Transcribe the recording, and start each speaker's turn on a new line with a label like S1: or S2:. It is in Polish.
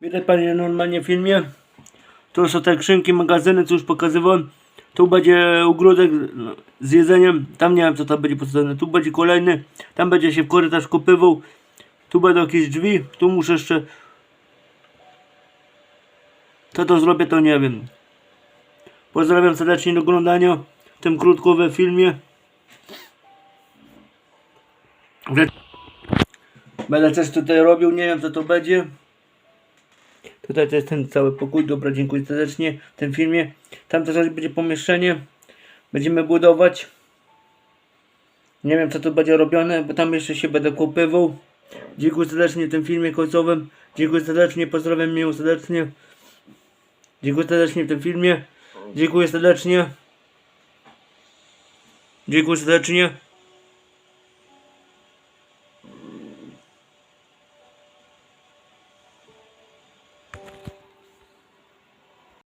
S1: Widać panie normalnie w filmie. To są te skrzynki, magazyny, co już pokazywałem. Tu będzie ogródek z jedzeniem. Tam nie wiem co tam będzie postawione. Tu będzie kolejny. Tam będzie się w korytarz kopywał. Tu będą jakieś drzwi. Tu muszę jeszcze... Co to zrobię to nie wiem. Pozdrawiam serdecznie do oglądania w tym krótkowym filmie. Będę coś tutaj robił, nie wiem co to będzie. Tutaj to jest ten cały pokój. Dobra, dziękuję serdecznie w tym filmie. Tam też będzie pomieszczenie. Będziemy budować. Nie wiem co tu będzie robione, bo tam jeszcze się będę kopywał. Dziękuję serdecznie w tym filmie końcowym. Dziękuję serdecznie, pozdrawiam miło serdecznie. Dziękuję serdecznie w tym filmie. Dziękuję serdecznie. Dziękuję serdecznie.